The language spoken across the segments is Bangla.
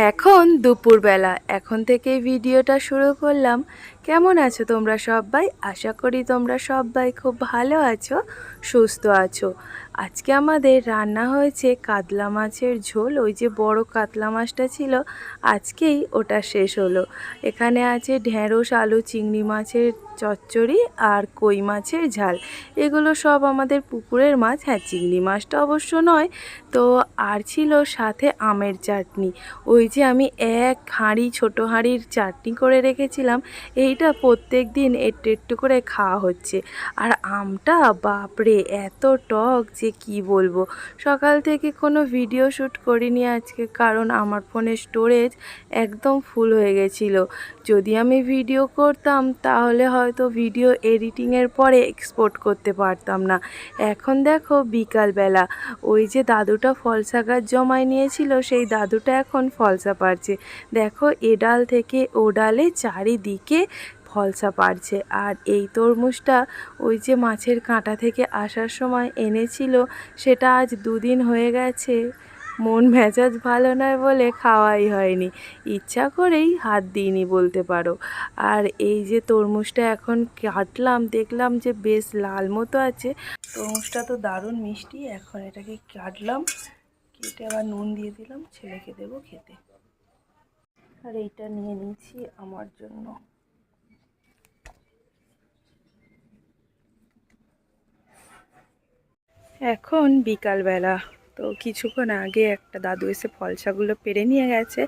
এখন দুপুরবেলা, এখন থেকে ভিডিওটা শুরু করলাম। কেমন আছো তোমরা সবাই? আশা করি তোমরা সবাই খুব ভালো আছো, সুস্থ আছো। আজকে আমাদের রান্না হয়েছে কাতলা মাছের ঝোল, ওই যে বড় কাতলা মাছটা ছিল, আজকেই ওটা শেষ হলো। এখানে আছে ঢেঁড়স, আলু, চিংড়ি মাছের চচ্চড়ি আর কই মাছের ঝাল। এগুলো সব আমাদের পুকুরের মাছ হ্যাঁ চিংড়ি মাছটা অবশ্য নয়। তো আর ছিল সাথে আমের চাটনি। ওই যে আমি এক হাঁড়ি, ছোটো হাঁড়ির চাটনি করে রেখেছিলাম, এইটা প্রত্যেক দিন একটু একটু করে খাওয়া হচ্ছে। আর আমটা বাপরে, এত টক যে কি বলব? সকাল থেকে কোনো ভিডিও শ্যুট করিনি আজকে, কারণ আমার ফোনের স্টোরেজ একদম ফুল হয়ে গেছিল। যদি আমি ভিডিও করতাম, তাহলে হয়তো ভিডিও এডিটিংয়ের পরে এক্সপোর্ট করতে পারতাম না। এখন দেখো বিকালবেলা ওই যে দাদুটা ফলসা গাছ জমায় নিয়েছিল, সেই দাদুটা এখন ফলসা পারছে। দেখো এ ডাল থেকে ও ডালে চারিদিকে ফলসা পারছে। আর এই তরমুজটা ওই যে মাছের কাঁটা থেকে আসার সময় এনেছিল, সেটা আজ দুদিন হয়ে গেছে। মন মেজাজ ভালো নয় বলে খাওয়াই হয়নি। ইচ্ছা করেই হাত দিইনি বলতে পারো। আর এই যে তরমুজটা এখন কাটলাম, দেখলাম যে বেশ লাল মতো আছে। তরমুজটা তো দারুণ মিষ্টি, এখন এটাকে কাটলাম, কেটে আবার নুন দিয়ে দিলাম, ছেলেকে দেবো খেতে। আর এইটা নিয়ে নিয়েছি আমার জন্য। এখন বিকালবেলা। তো কিছুক্ষণ আগে একটা দাদু এসে ফলসাগুলো পেরে নিয়ে গেছে।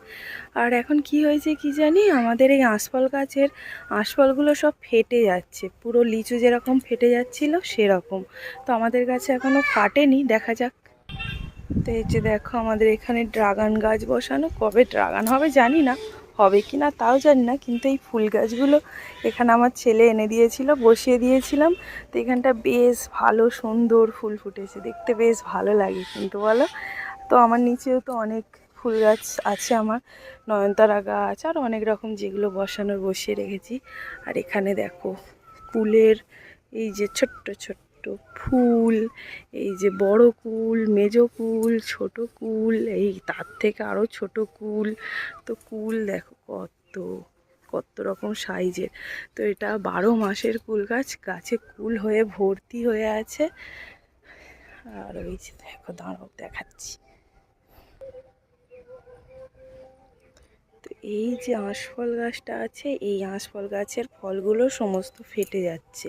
আর এখন কি হয়েছে কি জানি? আমাদের এই আঁশফল গাছের আঁশফলগুলো সব ফেটে যাচ্ছে। পুরো লিচু যেরকম ফেটে যাচ্ছিল, সেরকম। তো আমাদের গাছে এখনও ফাটেনি, দেখা যাক। তো এই যে দেখো, আমাদের এখানে ড্রাগন গাছ বসানো। কবে ড্রাগন হবে জানি না। হবে কি না তাও জানি না, কিন্তু এই ফুল গাছগুলো এখানে আমার ছেলে এনে দিয়েছিল, বসিয়ে দিয়েছিলাম। তো এখানটা বেশ ভালো সুন্দর ফুল ফুটেছে, দেখতে বেশ ভালো লাগে কিন্তু বলো। তো আমার নিচেও তো অনেক ফুল গাছ আছে আমার, নয়নতারা গাছ আর অনেক রকম যেগুলো বসানোর বসিয়ে রেখেছি। আর এখানে দেখো কুলের এই যে ছোট্ট ছোট্ট ফুল, এই যে বড় কুল, মেজো কুল, ছোট কুল, এই তার থেকে আরও ছোট কুল। তো কুল দেখো কত কত রকম সাইজের। তো এটা বারো মাসের কুল গাছ, গাছে কুল হয়ে ভর্তি হয়ে আছে। আর ওই যে দেখো, দাঁড়াও, দেখাচ্ছি। তো এই যে আঁশফল গাছটা আছে, এই আঁশফল গাছের ফলগুলো সমস্ত ফেটে যাচ্ছে।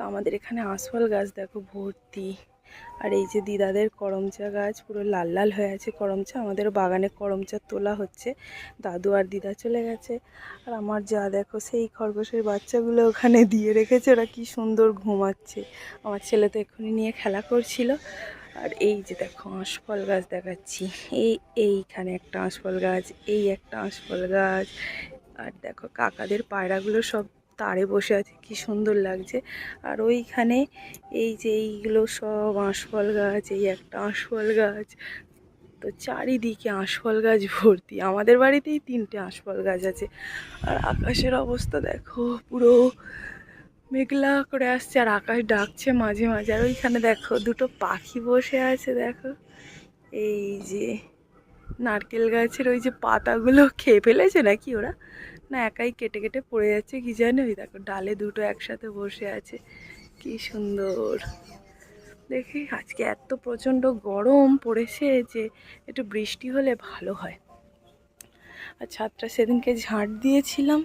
তো আমাদের এখানে আঁশফল গাছ দেখো ভর্তি। আর এই যে দিদাদের করমচা গাছ পুরো লাল লাল হয়ে আছে করমচা আমাদের বাগানে করমচা তোলা হচ্ছে। দাদু আর দিদা চলে গেছে। আর আমার যা দেখো সেই খরগোশের বাচ্চাগুলো ওখানে দিয়ে রেখেছে, ওরা কি সুন্দর ঘুমাচ্ছে। আমার ছেলে তো এক্ষুনি নিয়ে খেলা করছিল। আর এই যে দেখো আঁশফল গাছ দেখাচ্ছি। এই, এইখানে একটা আঁশফল গাছ, এই একটা আঁশফল গাছ। আর দেখো কাকাদের পায়রাগুলো সব তারে বসে আছে, কি সুন্দর লাগছে। আর ওইখানে এই যে এইগুলো সব আঁশফল গাছ, এই একটা আঁশফল গাছ। তো চারিদিকে আঁশফল গাছ ভর্তি। আমাদের বাড়িতেই তিনটে আঁশফল গাছ আছে। আর আকাশের অবস্থা দেখো, পুরো মেঘলা করে আসছে আর আকাশ ডাকছে মাঝে মাঝে। আর ওইখানে দেখো, দুটো পাখি বসে আছে, দেখো। এই যে নারকেল গাছের ওই যে পাতাগুলো খেয়ে ফেলেছে নাকি ওরা? না একাই কেটে কেটে পড়ে যাচ্ছে, কি জানি? ওই দেখো, ডালে দুটো একসাথে বসে আছে। কি সুন্দর। দেখি, আজকে এত প্রচণ্ড গরম পড়েছে যে একটু বৃষ্টি হলে ভালো হয়। আর ছাদটা সেদিনকে ঝাঁট দিয়েছিলাম,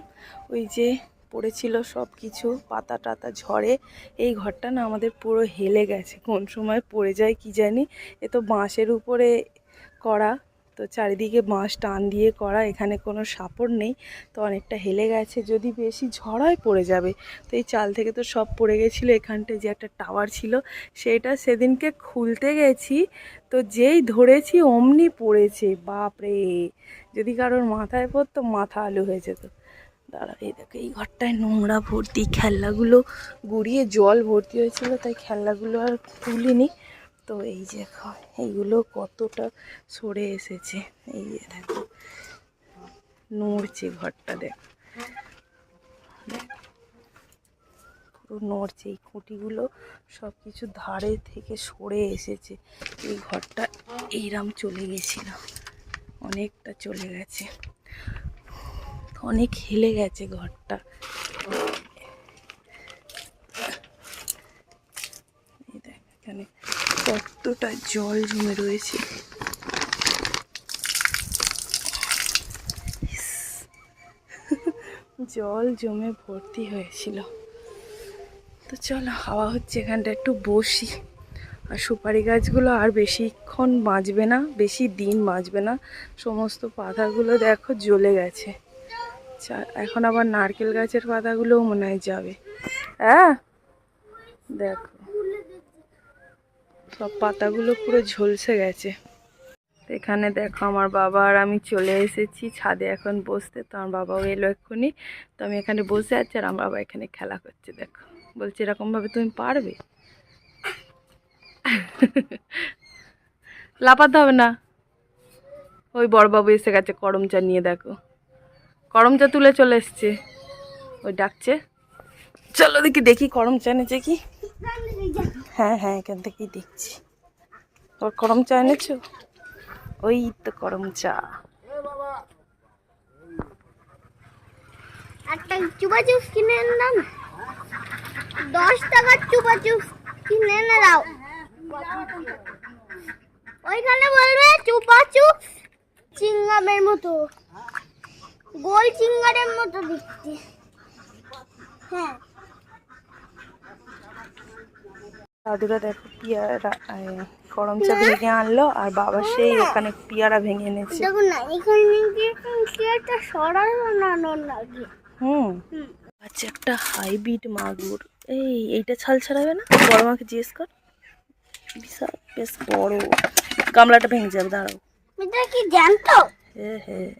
ওই যে পড়েছিল সব কিছু পাতা টাতা ঝড়ে এই ঘরটা না আমাদের পুরো হেলে গেছে, কোন সময় পড়ে যায় কি জানি? এ তো বাঁশের উপরে করা। তো চারিদিকে বাঁশ টান দিয়ে করা, এখানে কোনো সাপড় নেই। তো অনেকটা হেলে গেছে, যদি বেশি ঝড়ায় পড়ে যাবে। তো এই চাল থেকে তো সব পড়ে গেছিল, এখানটায় যে একটা টাওয়ার ছিল, সেটা সেদিনকে খুলতে গেছি। তো যেই ধরেছি অমনি পড়েছে, বাপরে! যদি কারোর মাথায় পড়তো, মাথা আলু হয়ে যেত। দাঁড়া, এই দেখো, এই ঘরটায় নোংরা ভর্তি, খেলনাগুলো গুড়িয়ে জল ভর্তি হয়েছিল, তাই খেলনাগুলো আর তুলিনি তো এই যে এইগুলো কতটা সরে এসেছে। এই যে দেখো, নড়ছে ঘরটা দেখ। পুরো নড়ছে, এই খুঁটিগুলো সব কিছু ধারে থেকে সরে এসেছে। এই ঘরটা এইরাম চলে গেছিল, অনেকটা চলে গেছে। অনেক হেলে গেছে ঘরটা এই দেখ এখানে কতটা জল জমে রয়েছে। জল জমে ভর্তি হয়েছিল। তো চলো, হাওয়া হচ্ছে, এখানটা একটু বসি। আর সুপারি গাছগুলো আর বেশিক্ষণ বাঁচবে না, বেশি দিন বাঁচবে না। সমস্ত পাতাগুলো দেখো জ্বলে গেছে। এখন আবার নারকেল গাছের পাতাগুলোও মনে হয় যাবে। হ্যাঁ? দেখো। সব পাতাগুলো পুরো ঝলসে গেছে। এখানে দেখো আমার বাবা আর আমি চলে এসেছি, ছাদে এখন বসতে। তো আমার বাবাও এলো এক্ষুনি। তো আমি এখানে বসে আছি আর আমার বাবা এখানে খেলা করছে, দেখো। বলছে, এরকমভাবে তুমি পারবে? লাপাতে হবে না। ওই বড়বাবু এসে গেছে করম চা নিয়ে, দেখো। করমচা তুলে চলে এসছে। ওই ডাকছে। চলো দেখি দেখি করম চা এনেছে কি। হ্যাঁ হ্যাঁ এখান থেকেই দেখছি। তোর করম চা এনেছো? ওই তো করম চা। একটা চুপা চিপস কিনে এনে দশ টাকার চুপা চিপস কিনে এনে দাও। ওইখানে বলবে চুপা চিপস চিংগামের মতো। গোল চিংগারের মতো দেখতে। হ্যাঁ। দাদুরা দেখো পিয়ারা করম চা ভেঙে আনলো আর বাবা সেই ওখানে পিয়ারা ভেঙে এনেছে। হুম। হুম। আচ্ছা একটা হাইব্রিড মাগুর। এই এইটা ছাল ছাড়াবে না? বড় মাকে জিজ্ঞেস কর। বিশাল বেশ বড়। গামলাটা ভেঙে যাবে দাঁড়াও। এটা কি জানতো হ্যাঁ হ্যাঁ।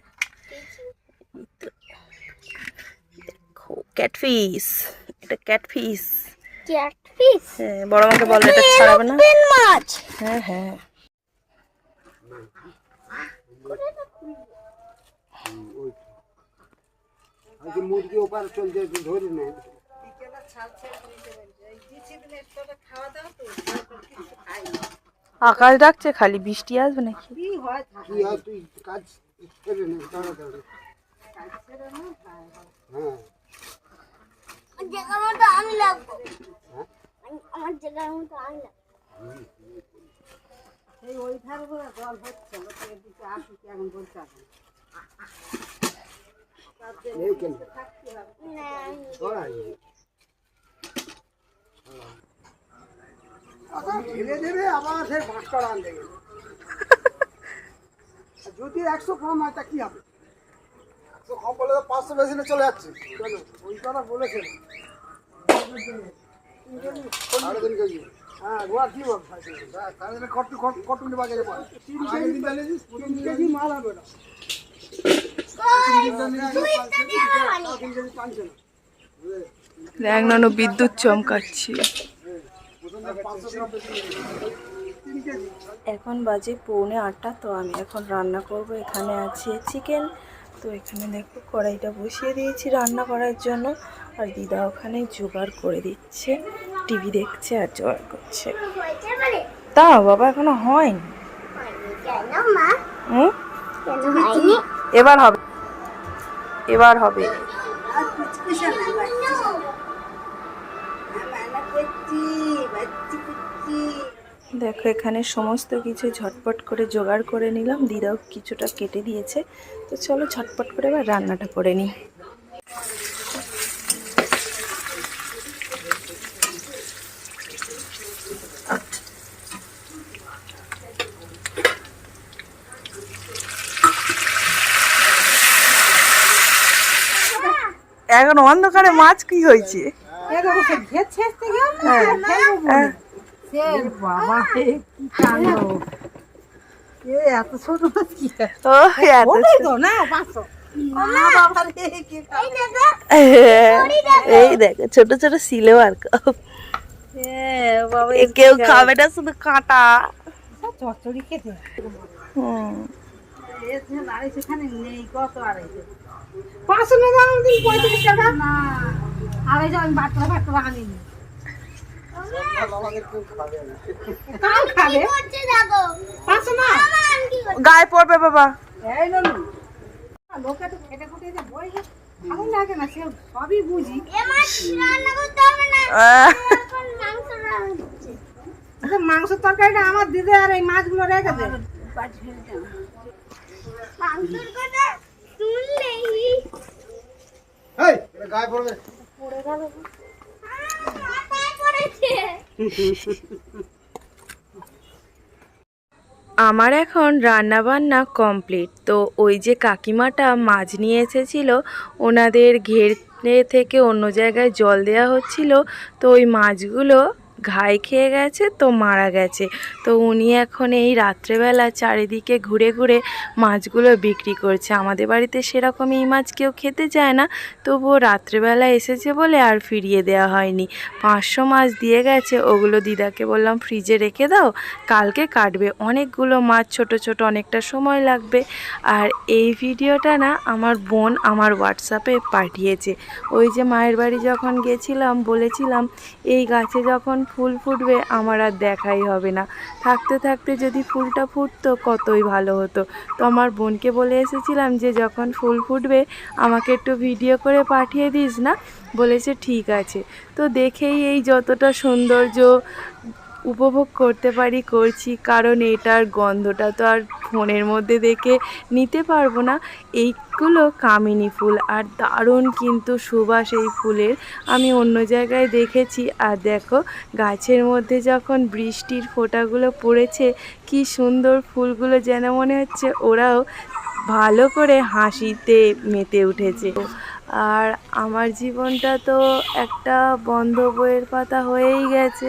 দেখো ক্যাটফিস। এটা ক্যাটফিস। হ্যাঁ বড় মাকে বলো এটা ছাড়াবে না। পেন মাছ। হ্যাঁ হ্যাঁ। মুরগি ওপার ধরি না। আকাশ ডাকছে খালি বৃষ্টি আসবে নাকি? কি হয় তুই কাজ ছেড়ে নে তাড়াতাড়ি হ্যাঁ। জায়গার মতো আমি লাগবো। আমার জায়গার মতো আমি লাগবো এই কেন? না ছড়াই ঢেলে দেবে আবার সে বাঁশটা রান দেবে আর যদি একশো কম হয় তা কি হবে? একশো কম বলে তো পাঁচশো বেশি নিয়ে চলে যাচ্ছে। ওই কথা বলেছে। মাল হবে বিদ্যুৎ চমকাচ্ছে। এখন বাজে পৌনে আটটা, তো আমি এখন রান্না করব। এখানে আছে চিকেন তো এখানে দেখো, কড়াইটা বসিয়ে দিয়েছি রান্না করার জন্য। আর দিদা ওখানে জোগাড় করে দিচ্ছে, টিভি দেখছে আর জোগাড় করছে। তা বাবা, এখনও হয়নি? এবার হবে। এবার হবে। দেখো, এখানে সমস্ত কিছু ঝটপট করে জোগাড় করে নিলাম। দিদাও কিছুটা কেটে দিয়েছে। তো চলো ঝটপট করে এবার রান্নাটা করে নিই। এখন অন্ধকারে মাছ কি হয়েছে? হ্যাঁ। এই দেখো ছোট ছোট সিলেবার কাপ কেউ খাবে না শুধু কাঁটা। চচ্চড়ি খেতে। হুম। পাঁচশো টাকা দিন পঁয়ত্রিশ টাকা? না আড়াইশো আমি বাটলা ফাটলা আনিনি। গায়ে পড়বে বাবা। এই ননু লোকে তো খেটে খুটে যে বই ভালো লাগে না সে সবই বুঝি। এ রান্না করতে হবে না? মাংস রান্না হচ্ছে। আচ্ছা তরকারিটা আমার দিদি আর এই মাছগুলো রেখে দে। মাংসের কথা শুনলেই এই এটা গায়ে পড়বে। আমার এখন রান্না বান্না কমপ্লিট। তো ওই যে কাকিমাটা মাছ নিয়ে এসেছিল ওনাদের ঘের থেকে অন্য জায়গায় জল দেয়া হচ্ছিল তো ওই মাছগুলো ঘাই খেয়ে গেছে, তো মারা গেছে। তো উনি এখন এই রাত্রেবেলা চারিদিকে ঘুরে ঘুরে মাছগুলো বিক্রি করছে। আমাদের বাড়িতে সেরকম এই মাছ কেউ খেতে চায় না, তবুও রাত্রেবেলা এসেছে বলে আর ফিরিয়ে দেওয়া হয়নি। পাঁচশো মাছ দিয়ে গেছে, ওগুলো দিদাকে বললাম, ফ্রিজে রেখে দাও, কালকে কাটবে। অনেকগুলো মাছ ছোট ছোট, অনেকটা সময় লাগবে। আর এই ভিডিওটা না আমার বোন আমার হোয়াটসঅ্যাপে পাঠিয়েছে। ওই যে মায়ের বাড়ি যখন গেছিলাম, বলেছিলাম, এই গাছে যখন ফুল ফুটবে, আমার আর দেখাই হবে না। থাকতে থাকতে যদি ফুলটা ফুটতো, কতই ভালো হতো। তো আমার বোনকে বলে এসেছিলাম যে, যখন ফুল ফুটবে, আমাকে একটু ভিডিও করে পাঠিয়ে দিস না? বলেছে, ঠিক আছে। তো দেখেই এই যতটা সৌন্দর্য উপভোগ করতে পারি, করছি। কারণ এটার গন্ধটা তো আর ফোনের মধ্যে দেখে নিতে পারব না। এইগুলো কামিনী ফুল আর দারুণ কিন্তু সুবাস এই ফুলের। আমি অন্য জায়গায় দেখেছি আর দেখো গাছের মধ্যে যখন বৃষ্টির ফোঁটাগুলো পড়েছে, কি সুন্দর ফুলগুলো যেন মনে হচ্ছে ওরাও ভালো করে হাসিতে মেতে উঠেছে। আর আমার জীবনটা তো একটা বন্ধ বইয়ের পাতা হয়েই গেছে।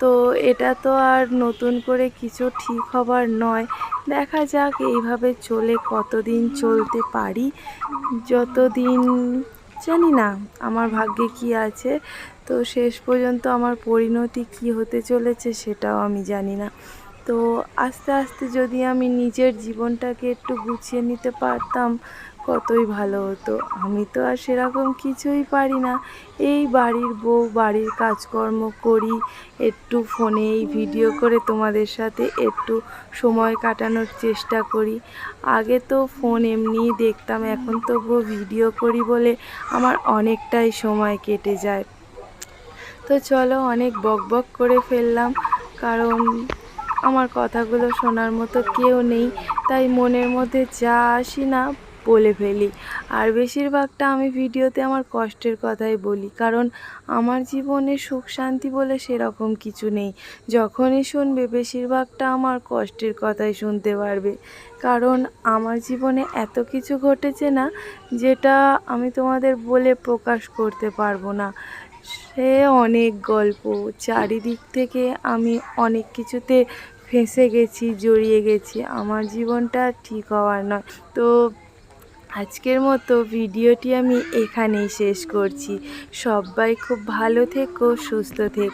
তো এটা তো আর নতুন করে কিছু ঠিক হবার নয়। দেখা যাক এইভাবে চলে কতদিন চলতে পারি। যতদিন, জানি না, আমার ভাগ্যে কি আছে। তো শেষ পর্যন্ত আমার পরিণতি কি হতে চলেছে সেটাও আমি জানি না। তো আস্তে আস্তে যদি আমি নিজের জীবনটাকে একটু গুছিয়ে নিতে পারতাম কতই ভালো হতো। আমি তো আর সেরকম কিছুই পারি না। এই বাড়ির বউ, বাড়ির কাজকর্ম করি, একটু ফোনে এই ভিডিও করে তোমাদের সাথে একটু সময় কাটানোর চেষ্টা করি। আগে তো ফোন এমনিই দেখতাম, এখন তবুও ভিডিও করি বলে আমার অনেকটাই সময় কেটে যায়। তো চলো অনেক বক বক করে ফেললাম, কারণ আমার কথাগুলো শোনার মতো কেউ নেই, তাই মনের মধ্যে যা আসি না বলে ফেলি। আর বেশিরভাগটা আমি ভিডিওতে আমার কষ্টের কথাই বলি। কারণ আমার জীবনে সুখ, শান্তি বলে সেরকম কিছু নেই। যখনই শুনবে, বেশিরভাগটা আমার কষ্টের কথাই শুনতে পারবে। কারণ আমার জীবনে এত কিছু ঘটেছে না, যেটা আমি তোমাদের বলে প্রকাশ করতে পারব না। সে অনেক গল্প। চারিদিক থেকে আমি অনেক কিছুতে ফেঁসে গেছি, জড়িয়ে গেছি। আমার জীবনটা ঠিক হওয়ার নয়। তো আজকের মতো ভিডিওটি আমি এখানেই শেষ করছি। সবাই খুব ভালো থেকো সুস্থ থেকো।